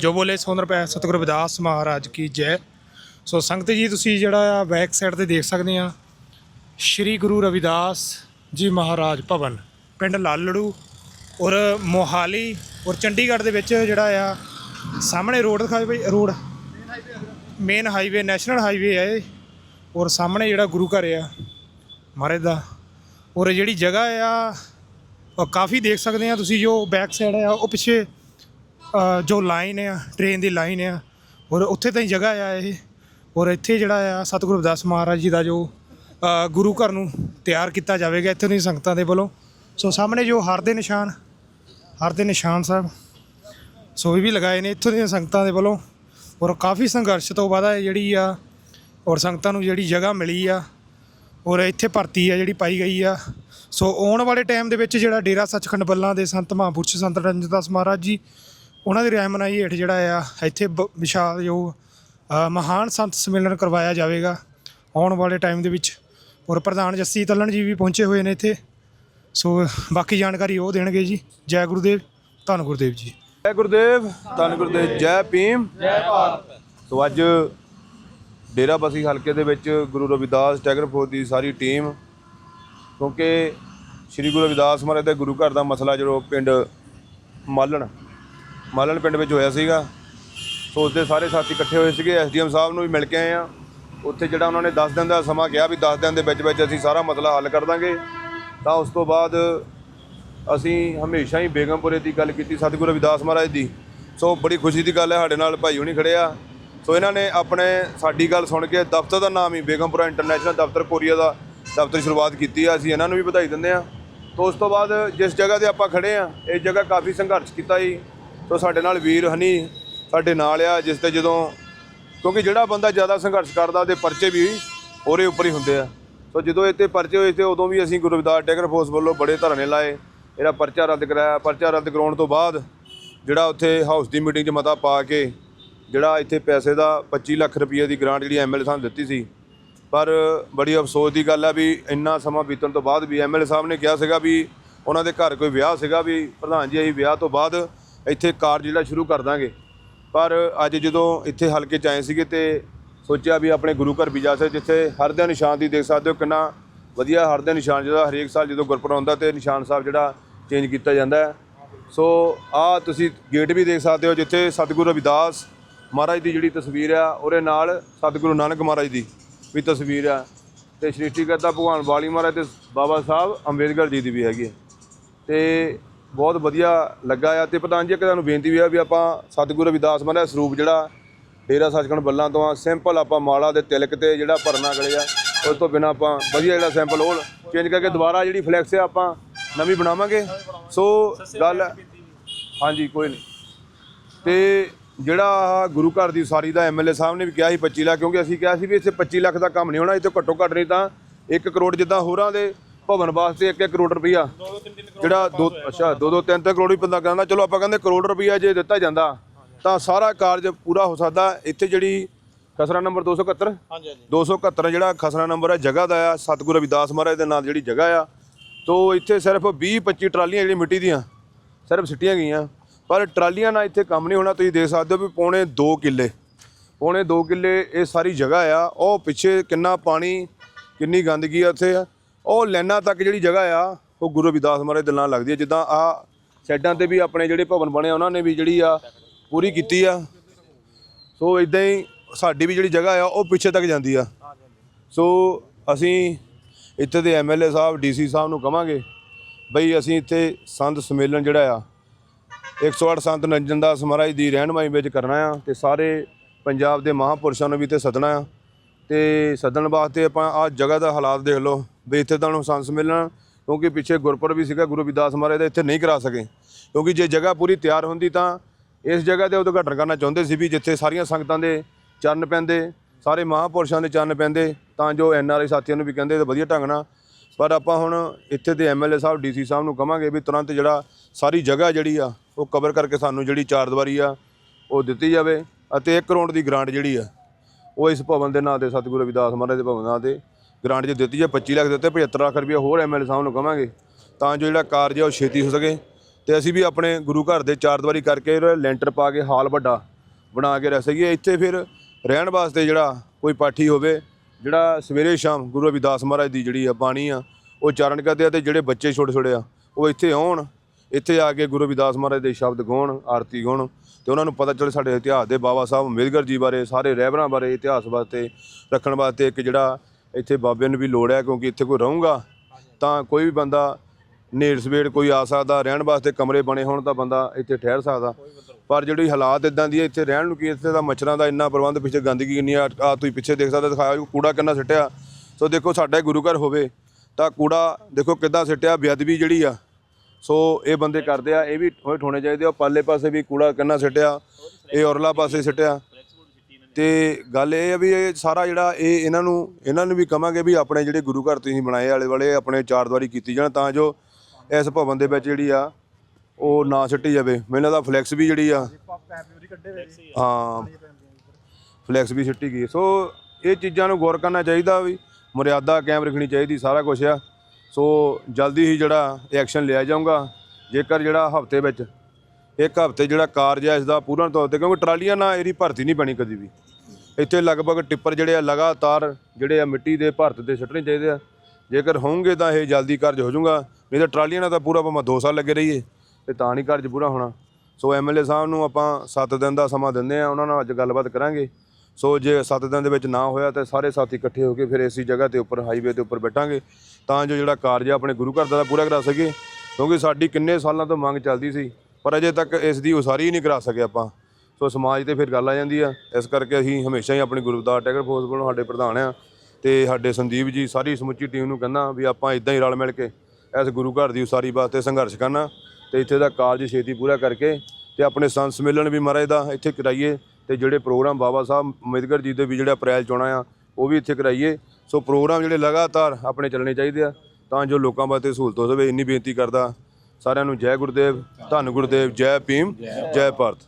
ਜੋ ਬੋਲੇ ਸੋਨਰ ਪੈ ਸਤਿਗੁਰੂ ਵਿਦਾਸ ਮਹਾਰਾਜ ਕੀ ਜੈ। ਸੋ ਸੰਗਤ ਜੀ, ਤੁਸੀਂ ਜਿਹੜਾ ਆ ਬੈਕ ਸਾਈਡ ਤੇ ਦੇਖ ਸਕਦੇ ਆ। ਸ਼੍ਰੀ ਗੁਰੂ ਰਵਿਦਾਸ ਜੀ ਮਹਾਰਾਜ ਭਵਨ, ਪਿੰਡ ਲਾਲੜੂ ਔਰ ਮੋਹਾਲੀ ਔਰ ਚੰਡੀਗੜ੍ਹ ਦੇ ਵਿੱਚ ਜਿਹੜਾ ਆ, ਸਾਹਮਣੇ ਰੋਡ ਦਿਖਾਏ ਬਈ road main highway national highway ਹੈ ਇਹ। ਔਰ ਸਾਹਮਣੇ ਜਿਹੜਾ ਗੁਰੂ ਘਰ ਆ, ਮਹਾਰਾਜ ਦਾ। ਔਰ ਜਿਹੜੀ ਜਗ੍ਹਾ ਆ ਕਾਫੀ ਦੇਖ ਸਕਦੇ ਆ ਤੁਸੀਂ ਜੋ ਬੈਕ ਸਾਈਡ ਆ, ਉਹ ਪਿੱਛੇ ਅ, ਜੋ ਲਾਈਨ ਆ ਟ੍ਰੇਨ ਦੀ ਲਾਈਨ ਆ ਔਰ ਉੱਥੇ ਤਾਂ ਹੀ ਜਗ੍ਹਾ ਆ ਇਹ। ਔਰ ਇੱਥੇ ਜਿਹੜਾ ਆ ਸਤਿਗੁਰੂ ਰਵਿਦਾਸ ਮਹਾਰਾਜ ਜੀ ਦਾ ਜੋ ਅ, ਗੁਰੂ ਘਰ ਨੂੰ ਤਿਆਰ ਕੀਤਾ ਜਾਵੇਗਾ ਇੱਥੋਂ ਦੀ ਸੰਗਤਾਂ ਦੇ ਵੱਲੋਂ। ਸੋ ਸਾਹਮਣੇ ਜੋ ਹਰ ਦੇ ਨਿਸ਼ਾਨ ਹਰ ਦੇ ਨਿਸ਼ਾਨ ਸਾਹਿਬ ਸੋ ਇਹ ਵੀ ਲਗਾਏ ਨੇ ਇੱਥੋਂ ਦੀਆਂ ਸੰਗਤਾਂ ਦੇ ਵੱਲੋਂ। ਔਰ ਕਾਫੀ ਸੰਘਰਸ਼ ਤੋਂ ਬਾਅਦ ਇਹ ਜਿਹੜੀ ਆ ਔਰ ਸੰਗਤਾਂ ਨੂੰ ਜਿਹੜੀ ਜਗ੍ਹਾ ਮਿਲੀ ਆ ਔਰ ਇੱਥੇ ਭਰਤੀ ਆ ਜਿਹੜੀ ਪਾਈ ਗਈ ਆ। ਸੋ ਆਉਣ ਵਾਲੇ ਟਾਈਮ ਦੇ ਵਿੱਚ ਜਿਹੜਾ ਡੇਰਾ ਸੱਚਖੰਡ ਬੱਲਾਂ ਦੇ ਸੰਤ ਮਹਾਂਪੁਰਸ਼ ਸੰਤ ਰਣਜੀਤ ਮਹਾਰਾਜ ਜੀ ਉਹਨਾਂ ਦੀ ਰਹਿਮਨਾਈ ਹੇਠ ਜਿਹੜਾ ਆ, ਇੱਥੇ ਬ- ਵਿਸ਼ਾਲ ਜੋ ਮਹਾਨ ਸੰਤ ਸੰਮੇਲਨ ਕਰਵਾਇਆ ਜਾਵੇਗਾ ਆਉਣ ਵਾਲੇ ਟਾਈਮ ਦੇ ਵਿੱਚ ਔਰ ਪ੍ਰਧਾਨ ਜੱਸੀ ਤਲਣ ਜੀ ਵੀ ਪਹੁੰਚੇ ਹੋਏ ਨੇ ਇੱਥੇ। ਸੋ, ਬਾਕੀ ਜਾਣਕਾਰੀ ਉਹ ਦੇਣਗੇ ਜੀ। ਜੈ ਗੁਰਦੇਵ, ਧੰਨ ਗੁਰਦੇਵ ਜੀ। ਜੈ ਗੁਰਦੇਵ, ਧੰਨ ਗੁਰਦੇਵ, ਜੈ ਭੀਮ। ਜੈ ਭਾਰਤ ਸੋ ਅੱਜ ਡੇਰਾ ਬਸੀ ਹਲਕੇ ਦੇ ਵਿੱਚ ਗੁਰੂ ਰਵਿਦਾਸ ਟੈਗਰ ਫੌਜ ਦੀ ਸਾਰੀ ਟੀਮ, ਕਿਉਂਕਿ ਸ੍ਰੀ ਗੁਰੂ ਰਵਿਦਾਸ ਮਹਾਰਾਜ ਦੇ ਗੁਰੂ ਘਰ ਦਾ ਮਸਲਾ ਜਦੋਂ ਪਿੰਡ ਮਾਲਣ ਮਾਲਣ ਪਿੰਡ ਵਿੱਚ ਹੋਇਆ ਸੀਗਾ। ਸੋ ਉਸਦੇ ਸਾਰੇ ਸਾਥੀ ਇਕੱਠੇ ਹੋਏ ਸੀਗੇ। ਐਸਡੀਐਮ ਸਾਹਿਬ ਨੂੰ ਵੀ ਮਿਲ ਕੇ ਆਏ ਆ ਉੱਥੇ ਜਿਹੜਾ ਉਹਨਾਂ ਨੇ 10 ਦਿਨ ਦਾ ਸਮਾਂ ਕਿਹਾ ਵੀ 10 ਦਿਨ ਦੇ ਵਿੱਚ ਵਿੱਚ ਅਸੀਂ ਸਾਰਾ ਮਸਲਾ ਹੱਲ ਕਰ ਦਾਂਗੇ। ਤਾਂ ਉਸ ਤੋਂ ਬਾਅਦ ਅਸੀਂ ਹਮੇਸ਼ਾ ਹੀ ਬੇਗਮਪੁਰੇ ਦੀ ਗੱਲ ਕੀਤੀ ਸਤਿਗੁਰੂ ਰਵਿਦਾਸ ਮਹਾਰਾਜ ਦੀ। ਸੋ ਬੜੀ ਖੁਸ਼ੀ ਦੀ ਗੱਲ ਹੈ, ਸਾਡੇ ਨਾਲ ਭਾਈ ਹੁਣੀ ਖੜੇ ਆ। ਸੋ ਇਹਨਾਂ ਨੇ ਆਪਣੇ, ਸਾਡੀ ਗੱਲ ਸੁਣ ਕੇ ਦਫ਼ਤਰ ਦਾ ਨਾਮ ਹੀ ਬੇਗਮਪੁਰਾ ਇੰਟਰਨੈਸ਼ਨਲ ਦਫ਼ਤਰ ਕੋਰੀਆ ਦਾ ਦਫ਼ਤਰ ਸ਼ੁਰੂਆਤ ਕੀਤੀ ਆ। ਅਸੀਂ ਇਹਨਾਂ ਨੂੰ ਵੀ ਵਧਾਈ ਦਿੰਦੇ ਆ ਤੋਂ ਉਸ ਤੋਂ ਬਾਅਦ ਜਿਸ ਜਗ੍ਹਾ ਤੇ ਆਪਾਂ ਖੜੇ ਆ ਇਹ ਜਗ੍ਹਾ ਕਾਫੀ ਸੰਘਰਸ਼ ਕੀਤਾ ਜੀ। ਸੋ ਸਾਡੇ ਨਾਲ ਵੀਰ ਹਨੀ ਸਾਡੇ ਨਾਲ ਆ, ਜਿਸ ਤੇ ਜਦੋਂ ਕਿਉਂਕਿ ਜਿਹੜਾ ਬੰਦਾ ਜ਼ਿਆਦਾ ਸੰਘਰਸ਼ ਕਰਦਾ, ਉਹਦੇ ਪਰਚੇ ਵੀ ਉਹਦੇ ਉੱਪਰ ਹੀ ਹੁੰਦੇ ਆ। ਸੋ ਜਦੋਂ ਇੱਥੇ ਪਰਚੇ ਹੋਏ ਤੇ ਉਦੋਂ ਵੀ ਅਸੀਂ ਗੁਰੂ ਰਵਿਦਾਸ ਟੈਗਰ ਫੋਰਸ ਵੱਲੋਂ ਬੜੇ ਧਰਨੇ ਲਾਏ। ਇਹਦਾ ਪਰਚਾ ਰੱਦ ਕਰਾਇਆ। ਪਰਚਾ ਰੱਦ ਕਰਾਉਣ ਤੋਂ ਬਾਅਦ ਜਿਹੜਾ ਉੱਥੇ ਹਾਊਸ ਦੀ ਮੀਟਿੰਗ 'ਚ ਮਤਾ ਪਾ ਕੇ ਜਿਹੜਾ ਇੱਥੇ ਪੈਸੇ ਦਾ 25 ਲੱਖ ਰੁਪਏ ਦੀ ਗ੍ਰਾਂਟ ਜਿਹੜੀ ਐਮਐਲਏ ਸਾਹਿਬ ਦਿੱਤੀ ਸੀ। ਪਰ ਬੜੀ ਅਫਸੋਸ ਦੀ ਗੱਲ ਹੈ ਵੀ ਇੰਨਾ ਸਮਾਂ ਬੀਤਣ ਤੋਂ ਬਾਅਦ ਵੀ ਐਮਐਲਏ ਸਾਹਿਬ ਨੇ ਕਿਹਾ ਸੀਗਾ ਵੀ ਉਹਨਾਂ ਦੇ ਘਰ ਕੋਈ ਵਿਆਹ ਸੀਗਾ ਵੀ ਪ੍ਰਧਾਨ ਜੀ, ਅਸੀਂ ਵਿਆਹ ਤੋਂ ਬਾਅਦ ਇੱਥੇ ਕਾਰਜ ਜਿਹੜਾ ਸ਼ੁਰੂ ਕਰ ਦਾਂਗੇ। ਪਰ ਅੱਜ ਜਦੋਂ ਇੱਥੇ ਹਲਕੇ ਚ ਆਏ ਸੀਗੇ ਤੇ ਸੋਚਿਆ ਵੀ ਆਪਣੇ ਗੁਰੂ ਘਰ ਵੀ ਜਾ ਸਕਦੇ, ਜਿੱਥੇ ਹਰ ਦਿਨ ਨਿਸ਼ਾਨ ਦੀ ਦੇਖ ਸਕਦੇ ਹੋ ਕਿੰਨਾ ਵਧੀਆ ਹਰ ਦਿਨ ਨਿਸ਼ਾਨ ਜਿਹੜਾ ਹਰੇਕ ਸਾਲ ਜਦੋਂ ਗੁਰਪੁਰਬ ਆਉਂਦਾ ਤੇ ਨਿਸ਼ਾਨ ਸਾਹਿਬ ਜਿਹੜਾ ਚੇਂਜ ਕੀਤਾ ਜਾਂਦਾ ਹੈ। ਸੋ ਆ ਤੁਸੀਂ ਗੇਟ ਵੀ ਦੇਖ ਸਕਦੇ ਹੋ ਜਿੱਥੇ ਸਤਿਗੁਰੂ ਰਵਿਦਾਸ ਮਹਾਰਾਜ ਦੀ ਜਿਹੜੀ ਤਸਵੀਰ ਆ, ਉਹਦੇ ਨਾਲ ਸਤਿਗੁਰੂ ਨਾਨਕ ਮਹਾਰਾਜ ਦੀ ਵੀ ਤਸਵੀਰ ਆ। ਤੇ ਸ਼੍ਰਿਸ਼ਟੀਕਰਤਾ ਭਗਵਾਨ ਵਾਲੀ ਮਹਾਰਾਜ ਤੇ ਬਾਬਾ ਸਾਹਿਬ ਅੰਬੇਦਕਰ ਜੀ ਦੀ ਵੀ ਹੈਗੀ ਹੈ ਤੇ ਬਹੁਤ ਵਧੀਆ ਲੱਗਾ ਆ। ਤੇ ਪ੍ਰਧਾਨ ਜੀ, ਇੱਕ ਤੁਹਾਨੂੰ ਬੇਨਤੀ ਵੀ ਆ ਵੀ ਆਪਾਂ ਸਤਿਗੁਰੂ ਰਵਿਦਾਸ ਮਹਾਰਾਜ ਸਰੂਪ ਜਿਹੜਾ ਡੇਰਾ ਸੱਚਖੰਡ ਬੱਲਾਂ ਤੋਂ ਆ ਸਿੰਪਲ ਆਪਾਂ ਮਾਲਾ ਦੇ ਤਿਲਕ ਤੇ ਜਿਹੜਾ ਭਰਨਾ ਗਲੇ ਆ, ਉਸ ਤੋਂ ਬਿਨਾ ਆਪਾਂ ਵਧੀਆ ਜਿਹੜਾ ਸੈਂਪਲ ਉਹ ਚੇਂਜ ਕਰਕੇ ਦੁਬਾਰਾ ਜਿਹੜੀ ਫਲੈਕਸ ਆ ਆਪਾਂ ਨਵੀਂ ਬਣਾਵਾਂਗੇ। ਸੋ ਗੱਲ ਹਾਂਜੀ, ਕੋਈ ਨਹੀਂ। ਤੇ ਜਿਹੜਾ ਆਹ ਗੁਰੂ ਘਰ ਦੀ ਉਸਾਰੀ ਦਾ ਐਮਐਲਏ ਸਾਹਿਬ ਨੇ ਵੀ ਕਿਹਾ ਸੀ 25 ਲੱਖ, ਕਿਉਂਕਿ ਅਸੀਂ ਕਿਹਾ ਸੀ ਵੀ ਇੱਥੇ 25 ਲੱਖ ਦਾ ਕੰਮ ਨਹੀਂ ਹੋਣਾ ਇੱਥੇ ਘੱਟੋ ਘੱਟ ਨਹੀਂ ਤਾਂ 1 ਕਰੋੜ ਜਿੱਦਾਂ ਹੋਰਾਂ ਦੇ ਭਵਨ ਵਾਸਤੇ 1-1 ਕਰੋੜ ਰੁਪਈਆ। ਜਿਹੜਾ ਦੋ ਅੱਛਾ 2-2 3-3 ਕਰੋੜ ਵੀ ਬੰਦਾ ਕਹਿੰਦਾ ਚਲੋ ਆਪਾਂ ਕਹਿੰਦੇ ਕਰੋੜ ਰੁਪਈਆ ਜੇ ਦਿੱਤਾ ਜਾਂਦਾ ਤਾਂ ਸਾਰਾ ਕਾਰਜ ਪੂਰਾ ਹੋ ਸਕਦਾ। ਇੱਥੇ ਜਿਹੜੀ ਖਸਰਾ ਨੰਬਰ 271 ਹਾਂਜੀ ਹਾਂਜੀ। 271 ਜਿਹੜਾ ਖਸਰਾ ਨੰਬਰ ਹੈ ਜਗ੍ਹਾ ਦਾ ਆ ਸਤਿਗੁਰੂ ਰਵਿਦਾਸ ਮਹਾਰਾਜ ਦੇ ਨਾਮ ਜਿਹੜੀ ਜਗ੍ਹਾ ਆ ਤੋਂ ਇੱਥੇ ਸਿਰਫ 20-25 ਟਰਾਲੀਆਂ ਜਿਹੜੀਆਂ ਮਿੱਟੀ ਦੀਆਂ ਸਿਰਫ ਸਿੱਟੀਆਂ ਗਈਆਂ। ਪਰ ਟਰਾਲੀਆਂ ਨਾਲ ਇੱਥੇ ਕੰਮ ਨਹੀਂ ਹੋਣਾ ਤੁਸੀਂ ਦੇਖ ਸਕਦੇ ਹੋ ਵੀ ਪੌਣੇ 2 ਕਿੱਲੇ। ਪੌਣੇ 2 ਕਿੱਲੇ ਇਹ ਸਾਰੀ ਜਗ੍ਹਾ ਆ ਉਹ ਪਿੱਛੇ ਕਿੰਨਾ ਪਾਣੀ ਕਿੰਨੀ ਗੰਦਗੀ ਆ ਉੱਥੇ। ਉਹ ਲੈਣਾ ਤੱਕ ਜਿਹੜੀ ਜਗ੍ਹਾ ਆ ਉਹ ਗੁਰੂ ਰਵਿਦਾਸ ਮਹਾਰਾਜ ਦੇ ਨਾਲ ਲੱਗਦੀ ਹੈ ਜਿੱਦਾਂ ਆ ਸਾਈਡਾਂ ਤੇ ਵੀ ਆਪਣੇ ਜਿਹੜੇ ਭਵਨ ਬਣੇ ਆ, ਉਹਨਾਂ ਨੇ ਵੀ ਜਿਹੜੀ ਆ ਪੂਰੀ ਕੀਤੀ ਆ। ਸੋ ਇਦਾਂ ਹੀ ਸਾਡੀ ਵੀ ਜਿਹੜੀ ਜਗ੍ਹਾ ਆ ਉਹ ਪਿੱਛੇ ਤੱਕ ਜਾਂਦੀ ਆ। ਸੋ ਅਸੀਂ ਇੱਥੇ ਦੇ ਐਮਐਲਏ ਸਾਹਿਬ ਡੀਸੀ ਸਾਹਿਬ ਨੂੰ ਕਵਾਂਗੇ ਬਈ ਅਸੀਂ ਇੱਥੇ ਸੰਤ ਸੰਮੇਲਨ ਜਿਹੜਾ ਆ 108 ਸੰਤ ਨੰਜਨ ਦਾਸ ਮਹਾਰਾਜ ਦੀ ਰਹਿਨਮਾਈ ਵਿੱਚ ਕਰਨਾ ਆ ਤੇ ਸਾਰੇ ਪੰਜਾਬ ਦੇ ਮਹਾਪੁਰਸ਼ਾਂ ਨੂੰ ਵੀ ਤੇ ਸੱਦਣਾ ਆ। ਤੇ ਸੱਦਣ ਵਾਸਤੇ ਆਪਾਂ ਆ ਜਗ੍ਹਾ ਦਾ ਹਾਲਾਤ ਦੇਖ ਲਓ। ਵੀ ਇੱਥੇ ਤਾਂ ਹੁਣ ਸੰਤ ਕਿਉਂਕਿ ਪਿੱਛੇ ਗੁਰਪੁਰਬ ਵੀ ਸੀਗਾ, ਗੁਰੂ ਰਵਿਦਾਸ ਮਹਾਰਾਜ ਦਾ, ਇੱਥੇ ਨਹੀਂ ਕਰਾ ਸਕੇ। ਕਿਉਂਕਿ ਜੇ ਜਗ੍ਹਾ ਪੂਰੀ ਤਿਆਰ ਹੁੰਦੀ ਤਾਂ ਇਸ ਜਗ੍ਹਾ ਤੇ ਉਦਘਾਟਨ ਕਰਨਾ ਚਾਹੁੰਦੇ ਸੀ ਵੀ ਜਿੱਥੇ ਸਾਰੀਆਂ ਸੰਗਤਾਂ ਦੇ ਚਰਨ ਪੈਂਦੇ, ਸਾਰੇ ਮਹਾਪੁਰਸ਼ਾਂ ਦੇ ਚਰਨ ਪੈਂਦੇ, ਤਾਂ ਜੋ ਐੱਨ ਆਰ ਆਈ ਸਾਥੀਆਂ ਨੂੰ ਵੀ ਕਹਿੰਦੇ ਵਧੀਆ ਢੰਗ ਨਾਲ। ਪਰ ਆਪਾਂ ਹੁਣ ਇੱਥੇ ਦੇ ਐਮਐਲਏ ਸਾਹਿਬ ਡੀਸੀ ਸਾਹਿਬ ਨੂੰ ਕਵਾਂਗੇ ਵੀ ਤੁਰੰਤ ਜਿਹੜਾ ਸਾਰੀ ਜਗ੍ਹਾ ਜਿਹੜੀ ਆ, ਉਹ ਕਵਰ ਕਰਕੇ ਸਾਨੂੰ ਜਿਹੜੀ ਚਾਰ ਦੀਵਾਰੀ ਆ, ਉਹ ਦਿੱਤੀ ਜਾਵੇ ਅਤੇ 1 ਕਰੋੜ ਦੀ ਗ੍ਰਾਂਟ ਜਿਹੜੀ ਆ, ਉਹ ਇਸ ਭਵਨ ਦੇ ਨਾਂ ਤੇ, ਸਤਿਗੁਰੂ ਰਵਿਦਾਸ ਮਹਾਰਾਜ ਦੇ ਭਵਨ ਨਾਂ ਤੇ ਗ੍ਰਾਂਟ ਜੇ ਦਿੱਤੀ ਜਾ 25 ਲੱਖ ਦਿੱਤੇ 75 ਲੱਖ ਰੁਪਏ ਹੋਰ ਐਮਐਲਏ ਸਾਹਿਬ ਨੂੰ ਕਵਾਂਗੇ ਤਾਂ ਜੋ ਜਿਹੜਾ ਕਾਰਜ ਹੈ ਉਹ ਛੇਤੀ ਹੋ ਸਕੇ। ਤੇ ਅਸੀਂ ਵੀ ਆਪਣੇ ਗੁਰੂ ਘਰ ਦੇ ਚਾਰ ਦੀਵਾਰੀ ਕਰਕੇ ਲੈਂਟਰ ਪਾ ਕੇ ਹਾਲ ਵੱਡਾ ਬਣਾ ਕੇ ਰਹਿ ਸਕੀਏ। ਇੱਥੇ ਫਿਰ ਰਹਿਣ ਵਾਸਤੇ ਜਿਹੜਾ ਕੋਈ ਪਾਠੀ ਹੋਵੇ, ਜਿਹੜਾ ਸਵੇਰੇ ਸ਼ਾਮ ਗੁਰੂ ਰਵਿਦਾਸ ਮਹਾਰਾਜ ਦੀ ਜਿਹੜੀ ਆ ਬਾਣੀ ਆ, ਉਹ ਚਾਰਨ ਕਰਦੇ ਆ ਤੇ ਜਿਹੜੇ ਬੱਚੇ ਛੋਟੇ ਛੋਟੇ ਆ, ਉਹ ਇੱਥੇ ਆਉਣ। ਇੱਥੇ ਆ ਕੇ ਗੁਰੂ ਰਵਿਦਾਸ ਮਹਾਰਾਜ ਦੇ ਸ਼ਬਦ ਗਾਉਣ, ਆਰਤੀ ਗਾਉਣ। ਤੇ ਉਹਨਾਂ ਨੂੰ ਪਤਾ ਚੱਲੇ ਸਾਡੇ ਇਤਿਹਾਸ ਦੇ ਬਾਬਾ ਸਾਹਿਬ ਅੰਬੇਦਕਰ ਜੀ ਬਾਰੇ, ਸਾਰੇ ਰਹਿਬਰਾਂ ਬਾਰੇ ਇਤਿਹਾਸ ਵਾਸਤੇ ਰੱਖਣ ਵਾਸਤੇ ਇੱਕ ਜਿਹੜਾ ਇੱਥੇ ਬਾਬਿਆਂ ਨੂੰ ਵੀ ਲੋੜ ਹੈ ਕਿਉਂਕਿ ਇੱਥੇ ਕੋਈ ਰਹੂਗਾ, ਤਾਂ ਕੋਈ ਵੀ ਬੰਦਾ ਨੇੜ ਸਵੇੜ ਕੋਈ ਆ ਸਕਦਾ, ਰਹਿਣ ਵਾਸਤੇ ਕਮਰੇ ਬਣੇ ਹੋਣ ਤਾਂ ਬੰਦਾ ਇੱਥੇ ਠਹਿਰ ਸਕਦਾ। ਪਰ ਜਿਹੜੀ ਹਾਲਾਤ ਇਦਾਂ ਦੀ ਹੈ, ਇੱਥੇ ਰਹਿਣ ਨੂੰ ਕੀ ਇੱਥੇ ਦਾ ਮੱਛਰਾਂ ਦਾ ਇੰਨਾ ਪ੍ਰਬੰਧ ਪਿੱਛੇ ਗੰਦਗੀ ਕਿੰਨੀ ਆ ਆ ਤੁਸੀਂ ਪਿੱਛੇ ਦੇਖ ਸਕਦੇ ਦਿਖਾਇਆ ਕੂੜਾ ਕਿੰਨਾ ਸਿੱਟਿਆ। ਸੋ ਦੇਖੋ ਸਾਡਾ ਗੁਰੂ ਘਰ ਹੋਵੇ, ਤਾਂ ਕੂੜਾ ਦੇਖੋ ਕਿੱਦਾਂ ਸਿੱਟਿਆ, ਬੇਅਦਬੀ ਜਿਹੜੀ ਆ। ਸੋ ਇਹ ਬੰਦੇ ਕਰਦੇ ਆ, ਇਹ ਵੀ ਹੋਏ ਠੋਣੇ ਚਾਹੀਦੇ ਆ ਪਾਲੇ ਪਾਸੇ ਵੀ ਕੂੜਾ ਕਿੰਨਾ ਸਿੱਟਿਆ, ਇਹ ਔਰਲਾ ਪਾਸੇ ਸਿੱਟਿਆ। ਤੇ ਗੱਲ ਇਹ ਆ ਵੀ ਇਹ ਸਾਰਾ ਜਿਹੜਾ ਇਹ ਇਹਨਾਂ ਨੂੰ ਇਹਨਾਂ ਨੂੰ ਵੀ ਕਵਾਂਗੇ ਵੀ ਆਪਣੇ ਜਿਹੜੇ ਗੁਰੂ ਘਰ ਤੁਸੀਂ ਬਣਾਏ ਆਲੇ ਵਾਲੇ, ਆਪਣੇ ਚਾਰ ਦੀਵਾਰੀ ਕੀਤੀ ਜਾਣ ਤਾਂ ਜੋ ਇਸ ਭਵਨ ਦੇ ਵਿੱਚ ਜਿਹੜੀ ਆ ਉਹ ਨਾ ਸਿੱਟੀ ਜਾਵੇ। ਮੈਨੂੰ ਦਾ ਫਲੈਕਸ ਵੀ ਜਿਹੜੀ ਆ ਹਾਂ, ਫਲੈਕਸ ਵੀ ਸਿੱਟੀ ਗਈ। ਸੋ ਇਹ ਚੀਜ਼ਾਂ ਨੂੰ ਗੌਰ ਕਰਨਾ ਚਾਹੀਦਾ ਵੀ ਮਰਿਆਦਾ ਕਾਇਮ ਰੱਖਣੀ ਚਾਹੀਦੀ, ਸਾਰਾ ਕੁਝ ਆ। ਸੋ ਜਲਦੀ ਹੀ ਜਿਹੜਾ ਐਕਸ਼ਨ ਲਿਆ ਜਾਊਗਾ, ਜੇਕਰ ਜਿਹੜਾ ਹਫ਼ਤੇ ਵਿੱਚ, ਇੱਕ ਹਫ਼ਤੇ ਜਿਹੜਾ ਕਾਰਜ ਹੈ ਇਸ ਦਾ ਪੂਰਨ ਤੌਰ ਤੇ, ਕਿਉਂਕਿ ਟਰਾਲੀਆਂ ਨਾਲ ਇਹਦੀ ਭਰਤੀ ਨਹੀਂ ਬਣੀ ਕਦੀ ਵੀ। ਇੱਥੇ ਲਗਭਗ ਟਿੱਪਰ ਜਿਹੜੇ ਆ ਲਗਾਤਾਰ ਜਿਹੜੇ ਆ ਮਿੱਟੀ ਦੇ ਭਰਤ ਤੇ ਸੁੱਟਣੇ ਚਾਹੀਦੇ ਆ। ਜੇਕਰ ਹੋਣਗੇ ਤਾਂ ਇਹ ਜਲਦੀ ਕਾਰਜ ਹੋ ਜਾਊਗਾ, ਨਹੀਂ ਤਾਂ ਟਰਾਲੀਆਂ ਨਾਲ ਤਾਂ ਪੂਰਾ ਭਾਵੇਂ 2 ਸਾਲ ਲੱਗੇ ਰਹੀਏ ਤੇ ਤਾਂ ਨਹੀਂ ਕਾਰਜ ਪੂਰਾ ਹੋਣਾ। ਸੋ ਐਮਐਲਏ ਸਾਹਿਬ ਨੂੰ ਆਪਾਂ 7 ਦਿਨ ਦਾ ਸਮਾਂ ਦਿੰਦੇ ਆ ਉਹਨਾਂ ਨਾਲ ਅੱਜ ਗੱਲਬਾਤ ਕਰਾਂਗੇ। ਸੋ ਜੇ 7 ਦਿਨ ਦੇ ਵਿੱਚ ਨਾ ਹੋਇਆ ਤਾਂ ਸਾਰੇ ਸਾਥੀ ਇਕੱਠੇ ਹੋ ਕੇ ਫਿਰ ਇਸੀ ਜਗ੍ਹਾ ਤੇ ਉੱਪਰ, ਹਾਈਵੇ ਦੇ ਉੱਪਰ ਬੈਠਾਂਗੇ। ਤਾਂ ਜੋ ਜਿਹੜਾ ਕਾਰਜ ਆ ਆਪਣੇ ਗੁਰੂ ਘਰ ਦਾ ਪੂਰਾ ਕਰਾ ਸਕੀਏ, ਕਿਉਂਕਿ ਸਾਡੀ ਕਿੰਨੇ ਸਾਲਾਂ ਤੋਂ ਮੰਗ ਚੱਲਦੀ ਸੀ, ਪਰ ਅਜੇ ਤੱਕ ਇਸ ਦੀ ਉਸਾਰੀ ਨਹੀਂ ਕਰਾ ਸਕੇ ਆਪਾਂ। ਸੋ ਸਮਾਜ ਤੇ ਫਿਰ ਗੱਲ ਆ ਜਾਂਦੀ ਆ। ਇਸ ਕਰਕੇ ਅਸੀਂ ਹਮੇਸ਼ਾ ਹੀ ਆਪਣੀ ਗੁਰਦਾਰ ਟੈਗਰ ਫੋਰਸ ਵੱਲੋਂ ਸਾਡੇ ਪ੍ਰਧਾਨ ਆ ਤੇ ਸਾਡੇ ਸੰਦੀਪ ਜੀ ਸਾਰੀ ਸਮੁੱਚੀ ਟੀਮ ਨੂੰ ਕਹਿੰਦਾ ਵੀ ਆਪਾਂ ਇਦਾਂ ਹੀ ਰਲ ਮਿਲ ਕੇ ਇਸ ਗੁਰੂ ਘਰ ਦੀ ਉਸਾਰੀ ਵਾਸਤੇ ਸੰਘਰਸ਼ ਕਰਨਾ ਤੇ ਇੱਥੇ ਦਾ ਕਾਰਜ ਛੇਤੀ ਪੂਰਾ ਕਰਕੇ ਤੇ ਆਪਣੇ ਸੰਤ ਸਮੇਲਨ ਵੀ ਮਹਾਰਾਜ ਦਾ ਇੱਥੇ ਕਰਾਈਏ ਤੇ ਜਿਹੜੇ ਪ੍ਰੋਗਰਾਮ ਬਾਬਾ ਸਾਹਿਬ ਅੰਬੇਦਕਰ ਜੀ ਦੇ ਵੀ ਜਿਹੜੇ ਅਪ੍ਰੈਲ ਚੋਣਾਂ ਆ, ਉਹ ਵੀ ਇੱਥੇ ਕਰਾਈਏ। ਸੋ ਪ੍ਰੋਗਰਾਮ ਜਿਹੜੇ ਲਗਾਤਾਰ ਆਪਣੇ ਚੱਲਣੇ ਚਾਹੀਦੇ ਆ, ਤਾਂ ਜੋ ਲੋਕਾਂ ਵਾਸਤੇ ਸਹੂਲਤ ਹੋ ਜਾਵੇ ਇੰਨੀ ਬੇਨਤੀ ਕਰਦਾ ਸਾਰਿਆਂ ਨੂੰ ਜੈ ਗੁਰਦੇਵ, ਧੰਨ ਗੁਰਦੇਵ, ਜੈ ਭੀਮ, ਜੈ ਭਾਰਤ।